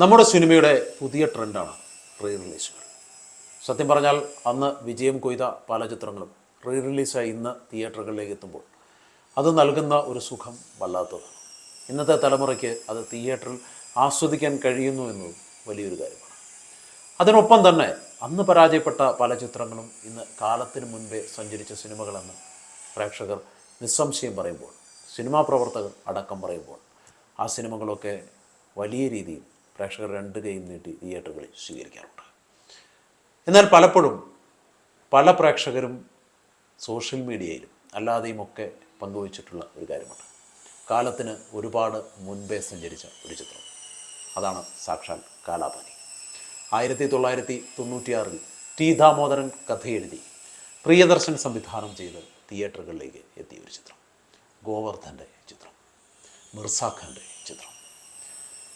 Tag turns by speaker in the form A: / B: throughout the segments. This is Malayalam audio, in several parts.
A: നമ്മുടെ സിനിമയുടെ പുതിയ ട്രെൻഡാണ് റീ റിലീസുകൾ സത്യം പറഞ്ഞാൽ അന്ന് വിജയം കൊയ്ത പല ചിത്രങ്ങളും റീ റിലീസായി ഇന്ന് തിയേറ്ററുകളിലേക്ക് എത്തുമ്പോൾ അത് നൽകുന്ന ഒരു സുഖം വല്ലാത്തതാണ്. ഇന്നത്തെ തലമുറയ്ക്ക് അത് തിയേറ്ററിൽ ആസ്വദിക്കാൻ കഴിയുന്നു എന്നത് വലിയൊരു കാര്യമാണ്. അതിനൊപ്പം തന്നെ അന്ന് പരാജയപ്പെട്ട പല ചിത്രങ്ങളും ഇന്ന് കാലത്തിന് മുൻപേ സഞ്ചരിച്ച സിനിമകളെന്ന് പ്രേക്ഷകർ നിസ്സംശയം പറയുമ്പോൾ സിനിമാ പ്രവർത്തകർ അടക്കം പറയുമ്പോൾ ആ സിനിമകളൊക്കെ വലിയ രീതിയിൽ പ്രേക്ഷകർ രണ്ട് കൈയും നീട്ടി തിയേറ്ററുകളിൽ സ്വീകരിക്കാറുണ്ട്. എന്നാൽ പലപ്പോഴും പല പ്രേക്ഷകരും സോഷ്യൽ മീഡിയയിലും അല്ലാതെയും ഒക്കെ പങ്കുവച്ചിട്ടുള്ള ഒരു കാര്യമുണ്ട്. കാലത്തിന് ഒരുപാട് മുൻപേ സഞ്ചരിച്ച ഒരു ചിത്രം. അതാണ് സാക്ഷാൽ കാലാപാനി. ആയിരത്തി തൊള്ളായിരത്തി തൊണ്ണൂറ്റിയാറിൽ ടി ദാമോദരൻ കഥയെഴുതി പ്രിയദർശൻ സംവിധാനം ചെയ്ത് തിയേറ്ററുകളിലേക്ക് എത്തിയ ഒരു ചിത്രം. ഗോവർദ്ധന്റെ ചിത്രം. മിർസാഖാന്റെ ചിത്രം.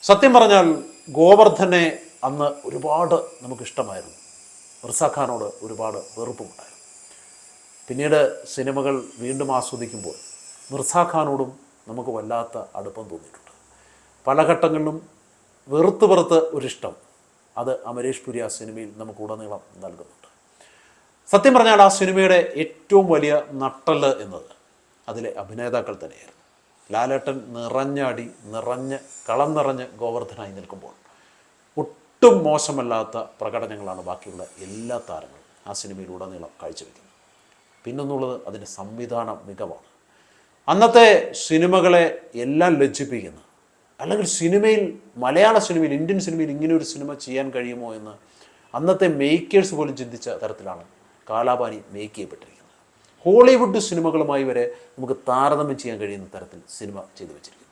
A: സത്യം പറഞ്ഞാൽ ഗോവർദ്ധനെ അന്ന് ഒരുപാട് നമുക്കിഷ്ടമായിരുന്നു. മിർസാഖാനോട് ഒരുപാട് വെറുപ്പുണ്ടായിരുന്നു പിന്നീട് സിനിമകൾ വീണ്ടും ആസ്വദിക്കുമ്പോൾ മിർസാഖാനോടും നമുക്ക് വല്ലാത്ത അടുപ്പം തോന്നിയിട്ടുണ്ട്. പല ഘട്ടങ്ങളിലും വെറുത്ത് വെറുത്ത് ഒരിഷ്ടം അത് അമരീഷ് പുരി ആ സിനിമയിൽ നമുക്ക് ഉടനീളം നൽകുന്നുണ്ട്. സത്യം പറഞ്ഞാൽ ആ സിനിമയുടെ ഏറ്റവും വലിയ നട്ടൽ എന്നത് അതിലെ അഭിനേതാക്കൾ തന്നെയായിരുന്നു. ലാലേട്ടൻ നിറഞ്ഞാടി നിറഞ്ഞ് കളം നിറഞ്ഞ് ഗോവർദ്ധനായി നിൽക്കുമ്പോൾ ഒട്ടും മോശമല്ലാത്ത പ്രകടനങ്ങളാണ് ബാക്കിയുള്ള എല്ലാ താരങ്ങളും ആ സിനിമയിലുടനീളം കാഴ്ചവെക്കുന്നത്. പിന്നൊന്നുള്ളത് അതിന്റെ സംവിധാന മികവാണ്. അന്നത്തെ സിനിമകളെ എല്ലാം ലജ്ജിപ്പിക്കുന്ന അല്ലെങ്കിൽ സിനിമയിൽ മലയാള സിനിമയിൽ ഇന്ത്യൻ സിനിമയിൽ ഇങ്ങനെ ഒരു സിനിമ ചെയ്യാൻ കഴിയുമോ എന്ന് അന്നത്തെ മേക്കേഴ്സ് പോലും ചിന്തിച്ച തരത്തിലാണ് കാലാപാനി മേക്ക് ചെയ്യപ്പെട്ടിരിക്കുന്നത്. ഹോളിവുഡ് സിനിമകളുമായി വരെ നമുക്ക് താരതമ്യം ചെയ്യാൻ കഴിയുന്ന തരത്തിൽ സിനിമ ചെയ്തു വെച്ചിരിക്കുന്നു.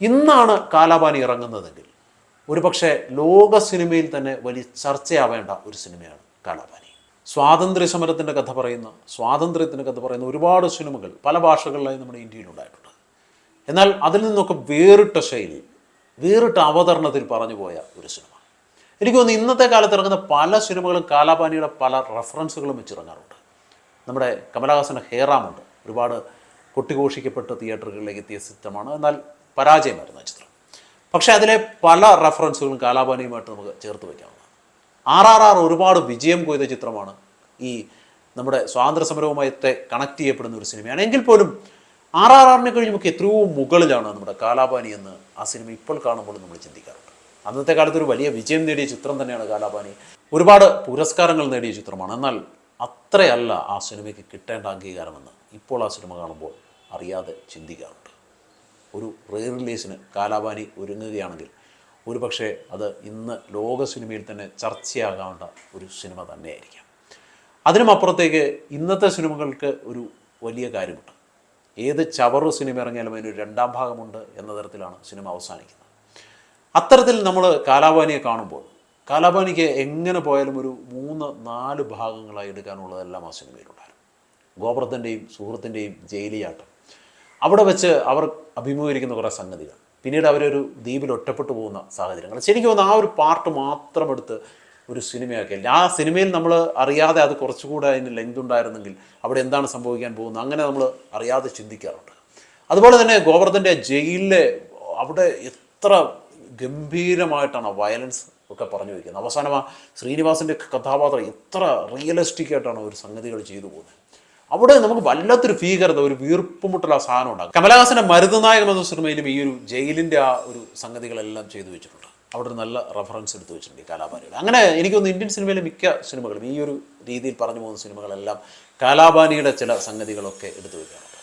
A: ഇന്നാണ് കാലാപാനി ഇറങ്ങുന്നതെങ്കിൽ ഒരുപക്ഷെ ലോക സിനിമയിൽ തന്നെ വലിയ ചർച്ചയാവേണ്ട ഒരു സിനിമയാണ് കാലാപാനി. സ്വാതന്ത്ര്യ സമരത്തിന്റെ കഥ പറയുന്ന സ്വാതന്ത്ര്യത്തിന്റെ കഥ പറയുന്ന ഒരുപാട് സിനിമകൾ പല ഭാഷകളിലായി നമ്മുടെ ഇന്ത്യയിൽ ഉണ്ടായിട്ടുണ്ട്. എന്നാൽ അതിൽ നിന്നൊക്കെ വേറിട്ട ശൈലി വേറിട്ട അവതരണത്തിൽ പറഞ്ഞു പോയ ഒരു സിനിമ. എനിക്ക് തോന്നുന്നു ഇന്നത്തെ കാലത്ത് ഇറങ്ങുന്ന പല സിനിമകളും കാലാപാനിയുടെ പല റെഫറൻസുകളും വെച്ചിറങ്ങാറുണ്ട്. നമ്മുടെ കമലഹാസന്റെ ഹേറാമുണ്ട് ഒരുപാട് കൊട്ടിഘോഷിക്കപ്പെട്ട് തിയേറ്ററുകളിലേക്ക് എത്തിയ ചിത്രമാണ് എന്നാൽ പരാജയമായിരുന്നു ആ ചിത്രം. പക്ഷേ അതിലെ പല റെഫറൻസുകളും കാലാപാനിയുമായിട്ട് നമുക്ക് ചേർത്ത് വയ്ക്കാവുന്നതാണ് ആർ ആർ ആർ ഒരുപാട് വിജയം കൊയ്ത ചിത്രമാണ് ഈ നമ്മുടെ സ്വാതന്ത്ര്യ സമരവുമായിട്ട് കണക്ട് ചെയ്യപ്പെടുന്ന ഒരു സിനിമയാണ്. എങ്കിൽ പോലും ആർ ആർ ആറിനെ കഴിഞ്ഞ് നമുക്ക് എത്രയോ മുകളിലാണ് നമ്മുടെ കാലാപാനി എന്ന് ആ സിനിമ ഇപ്പോൾ കാണുമ്പോൾ നമ്മൾ ചിന്തിക്കാറുണ്ട്. അന്നത്തെ കാലത്ത് ഒരു വലിയ വിജയം നേടിയ ചിത്രം തന്നെയാണ് കാലാപാനി. ഒരുപാട് പുരസ്കാരങ്ങൾ നേടിയ ചിത്രമാണ്. എന്നാൽ അത്രയല്ല ആ സിനിമയ്ക്ക് കിട്ടേണ്ട അംഗീകാരമെന്ന് ഇപ്പോൾ ആ സിനിമ കാണുമ്പോൾ അറിയാതെ ചിന്തിക്കാറുണ്ട്. ഒരു റീ റിലീസിന് കാലാപാനി ഒരുങ്ങുകയാണെങ്കിൽ ഒരു പക്ഷേ അത് ഇന്ന് ലോക സിനിമയിൽ തന്നെ ചർച്ചയാകേണ്ട ഒരു സിനിമ തന്നെയായിരിക്കാം. അതിനും അപ്പുറത്തേക്ക് ഇന്നത്തെ സിനിമകൾക്ക് ഒരു വലിയ കാര്യമുണ്ട്. ഏത് ചവറു സിനിമ ഇറങ്ങിയാലും അതിനൊരു രണ്ടാം ഭാഗമുണ്ട് എന്ന തരത്തിലാണ് സിനിമ അവസാനിക്കുന്നത്. അത്തരത്തിൽ നമ്മൾ കാലാപാനിയെ കാണുമ്പോൾ കാലാപാനിക്ക് എങ്ങനെ പോയാലും ഒരു മൂന്ന് നാല് ഭാഗങ്ങളായി എടുക്കാനുള്ളതെല്ലാം ആ സിനിമയിലുണ്ടായിരുന്നു. ഗോപുരത്തിന്റെയും സുഹൃത്തിന്റെയും ജയിലിയാട്ടം. അവിടെ വെച്ച് അവർ അഭിമുഖീകരിക്കുന്ന കുറേ സംഗതികൾ. പിന്നീട് അവരൊരു ദ്വീപിൽ ഒറ്റപ്പെട്ടു പോകുന്ന സാഹചര്യങ്ങൾ. ശരിക്കും ഒന്ന് ആ ഒരു പാർട്ട് മാത്രം എടുത്ത് ഒരു സിനിമയാക്കിയില്ല ആ സിനിമയിൽ നമ്മൾ അറിയാതെ അത് കുറച്ചുകൂടെ അതിന് ലെങ്ത് ഉണ്ടായിരുന്നെങ്കിൽ അവിടെ എന്താണ് സംഭവിക്കാൻ പോകുന്നത് അങ്ങനെ നമ്മൾ അറിയാതെ ചിന്തിക്കാറുണ്ട്. അതുപോലെ തന്നെ ഗോവർദ്ധന്റെ ജയിലിലെ അവിടെ എത്ര ഗംഭീരമായിട്ടാണ് വയലൻസ് ഒക്കെ പറഞ്ഞു വയ്ക്കുന്നത് അവസാനം ആ ശ്രീനിവാസിന്റെ കഥാപാത്രം എത്ര റിയലിസ്റ്റിക് ആയിട്ടാണ് ഒരു സംഗതികൾ ചെയ്തു പോകുന്നത്. അവിടെ നമുക്ക് വല്ലാത്തൊരു ഭീകരത ഒരു വീർപ്പുമുട്ടുള്ള ആ സാധനം ഉണ്ടാകും കമലഹാസന്റെ മരുതനായകം എന്ന സിനിമയിലും ഈ ഒരു ജയിലിന്റെ ആ ഒരു സംഗതികളെല്ലാം ചെയ്തു വെച്ചിട്ടുണ്ട്. അവിടെ ഒരു നല്ല റെഫറൻസ് എടുത്തു വെച്ചിട്ടുണ്ട് ഈ കലാപാനികൾ. അങ്ങനെ എനിക്ക് തോന്നുന്നു ഇന്ത്യൻ സിനിമയിലെ മിക്ക സിനിമകളും ഈ ഒരു രീതിയിൽ പറഞ്ഞു പോകുന്ന സിനിമകളെല്ലാം കലാപാനിയുടെ ചില സംഗതികളൊക്കെ എടുത്തു വയ്ക്കാറുണ്ട്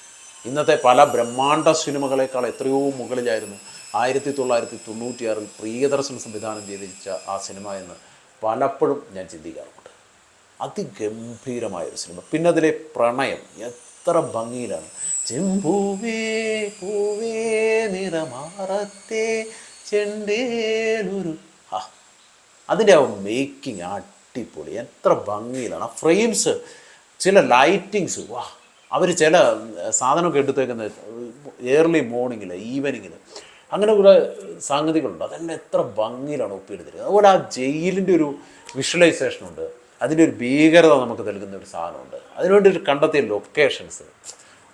A: ഇന്നത്തെ പല ബ്രഹ്മാണ്ഡ സിനിമകളെക്കാൾ എത്രയോ മുകളിലായിരുന്നു ആയിരത്തി തൊള്ളായിരത്തി തൊണ്ണൂറ്റിയാറിൽ പ്രിയദർശൻ സംവിധാനം ചെയ്തിരിച്ച ആ സിനിമ എന്ന് പലപ്പോഴും ഞാൻ ചിന്തിക്കാറുണ്ട്. അതിഗംഭീരമായ ഒരു സിനിമ. പിന്നെ അതിലെ പ്രണയം എത്ര ഭംഗിയിലാണ്. ചെമ്പൂവേ പൂവേ നിറമാറത്തെ ചെണ്ടേലൊരു. ആ അതിന്റെ ആ മേക്കിംഗ് അടിപൊളി. എത്ര ഭംഗിയിലാണ്. ആ ഫ്രെയിംസ് ചില ലൈറ്റിങ്സ് വാ അവർ ചില സാധനമൊക്കെ എടുത്തേക്കുന്നത് ഏർലി മോർണിങ്ങിൽ ഈവനിങ്ങിൽ അങ്ങനെ കുറേ സംഗതികളുണ്ട് അതെല്ലാം എത്ര ഭംഗിയിലാണ് ഒപ്പിയെടുത്തിരിക്കുന്നത്. അതുപോലെ ആ ജയിലിന്റെ ഒരു വിഷ്വലൈസേഷൻ ഉണ്ട്. അതിന്റെ ഒരു ഭീകരത നമുക്ക് നൽകുന്ന ഒരു സാധനമുണ്ട്. അതിനുവേണ്ടി ഒരു കണ്ടെത്തിയ ലൊക്കേഷൻസ്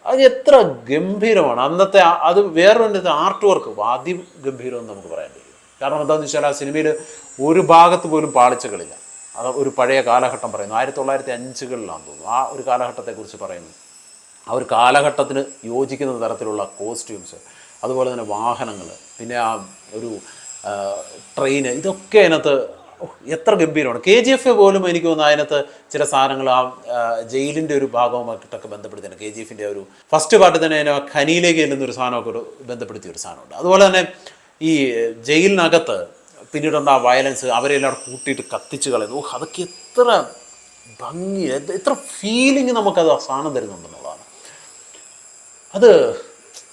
A: അത് എത്ര ഗംഭീരമാണ്. അന്നത്തെ അത് വേറൊരു ആർട്ട് വർക്ക് അതിഗംഭീരം എന്ന് നമുക്ക് പറയാൻ കഴിയും കാരണം എന്താണെന്ന് വെച്ചാൽ ആ സിനിമയിൽ ഒരു ഭാഗത്ത് പോലും പാളിച്ചകളില്ല. അത് ഒരു പഴയ കാലഘട്ടം പറയുന്നു. ആയിരത്തി തൊള്ളായിരത്തി അഞ്ചുകളിലാണെന്ന് തോന്നുന്നു. ആ ഒരു കാലഘട്ടത്തെക്കുറിച്ച് പറയുന്നു. ആ ഒരു കാലഘട്ടത്തിന് യോജിക്കുന്ന തരത്തിലുള്ള കോസ്റ്റ്യൂംസ് അതുപോലെ തന്നെ വാഹനങ്ങൾ പിന്നെ ആ ഒരു ട്രെയിന് ഇതൊക്കെ അതിനകത്ത് എത്ര ഗംഭീരമാണ്. കെ ജി എഫ് പോലും എനിക്ക് തോന്നുന്നു അതിനകത്ത് ചില സാധനങ്ങൾ ആ ജയിലിന്റെ ഒരു ഭാഗവുമായിട്ടൊക്കെ ബന്ധപ്പെടുത്തിയാണ് കെ ജി എഫിന്റെ ഒരു ഫസ്റ്റ് പാർട്ടിൽ തന്നെ അതിനെ ഖനിയിലേക്ക് ചെല്ലുന്നൊരു സാധനമൊക്കെ ഒരു ബന്ധപ്പെടുത്തിയ ഒരു സാധനമുണ്ട്. അതുപോലെ തന്നെ ഈ ജയിലിനകത്ത് പിന്നീടുണ്ട് ആ വയലൻസ് അവരെല്ലാം കൂട്ടിയിട്ട് കത്തിച്ച് കളയുന്നു. ഓഹ് അതൊക്കെ എത്ര ഭംഗി എത്ര ഫീലിംഗ് നമുക്കത് ആ സാധനം തരുന്നുണ്ടെന്നുള്ളതാണ്. അത്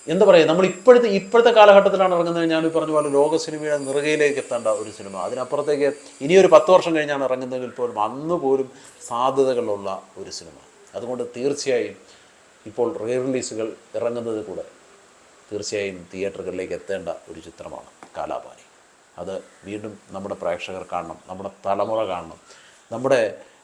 A: എന്താ പറയുക നമ്മൾ ഇപ്പോഴത്തെ ഇപ്പോഴത്തെ കാലഘട്ടത്തിലാണ് ഇറങ്ങുന്നത്. ഞാൻ പറഞ്ഞ പോലെ ലോക സിനിമയുടെ നിറുകയിലേക്ക് എത്തേണ്ട ഒരു സിനിമ. അതിനപ്പുറത്തേക്ക് ഇനിയൊരു പത്ത് വർഷം കഴിഞ്ഞാണ് ഇറങ്ങുന്നതെങ്കിൽ പോലും അന്ന് പോലും സാധ്യതകളുള്ള ഒരു സിനിമ. അതുകൊണ്ട് തീർച്ചയായും ഇപ്പോൾ റീ റിലീസുകൾ ഇറങ്ങുന്നത് കൂടെ തീർച്ചയായും തിയേറ്ററുകളിലേക്ക് എത്തേണ്ട ഒരു ചിത്രമാണ് കാലാപാനി. അത് വീണ്ടും നമ്മുടെ പ്രേക്ഷകർ കാണണം നമ്മുടെ തലമുറ കാണണം. നമ്മുടെ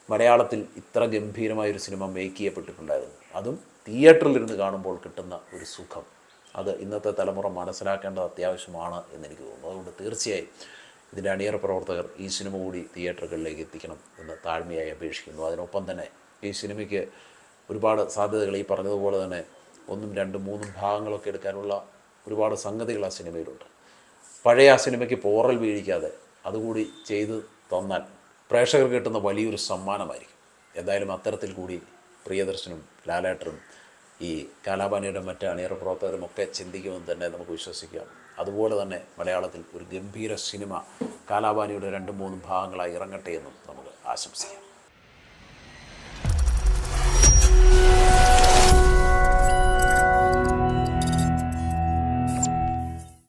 A: മലയാളത്തിൽ ഇത്ര ഗംഭീരമായൊരു സിനിമ മേക്ക് ചെയ്യപ്പെട്ടിട്ടുണ്ടായിരുന്നു. അതും തിയേറ്ററിലിരുന്ന് കാണുമ്പോൾ കിട്ടുന്ന ഒരു സുഖം. അത് ഇന്നത്തെ തലമുറ മനസ്സിലാക്കേണ്ടത് അത്യാവശ്യമാണ് എന്നെനിക്ക് തോന്നുന്നു. അതുകൊണ്ട് തീർച്ചയായും ഇതിന്റെ അണിയറ പ്രവർത്തകർ ഈ സിനിമ കൂടി തിയേറ്ററുകളിലേക്ക് എത്തിക്കണം എന്ന് താഴ്മയായി അപേക്ഷിക്കുന്നു. അതിനൊപ്പം തന്നെ ഈ സിനിമയ്ക്ക് ഒരുപാട് സാധ്യതകൾ ഈ പറഞ്ഞതുപോലെ തന്നെ ഒന്നും രണ്ടും മൂന്നും ഭാഗങ്ങളൊക്കെ എടുക്കാനുള്ള ഒരുപാട് സംഗതികൾ ആ സിനിമയിലുണ്ട്. പഴയ ആ സിനിമയ്ക്ക് പോറൽ വീഴിക്കാതെ അതുകൂടി ചെയ്തു തന്നാൽ പ്രേക്ഷകർ കിട്ടുന്ന വലിയൊരു സമ്മാനമായിരിക്കും. എന്തായാലും അത്തരത്തിൽ കൂടി പ്രിയദർശനും ലാലേട്ടനും ഈ കാലാപാനിയുടെ മറ്റ് അണിയറ പ്രവർത്തകരും ഒക്കെ ചിന്തിക്കുമെന്ന് തന്നെ നമുക്ക് വിശ്വസിക്കാം. അതുപോലെ തന്നെ മലയാളത്തിൽ ഒരു ഗംഭീര സിനിമ കാലാപാനിയുടെ രണ്ട് മൂന്ന് ഭാഗങ്ങളായി ഇറങ്ങട്ടെ എന്നും നമുക്ക് ആശംസിക്കാം.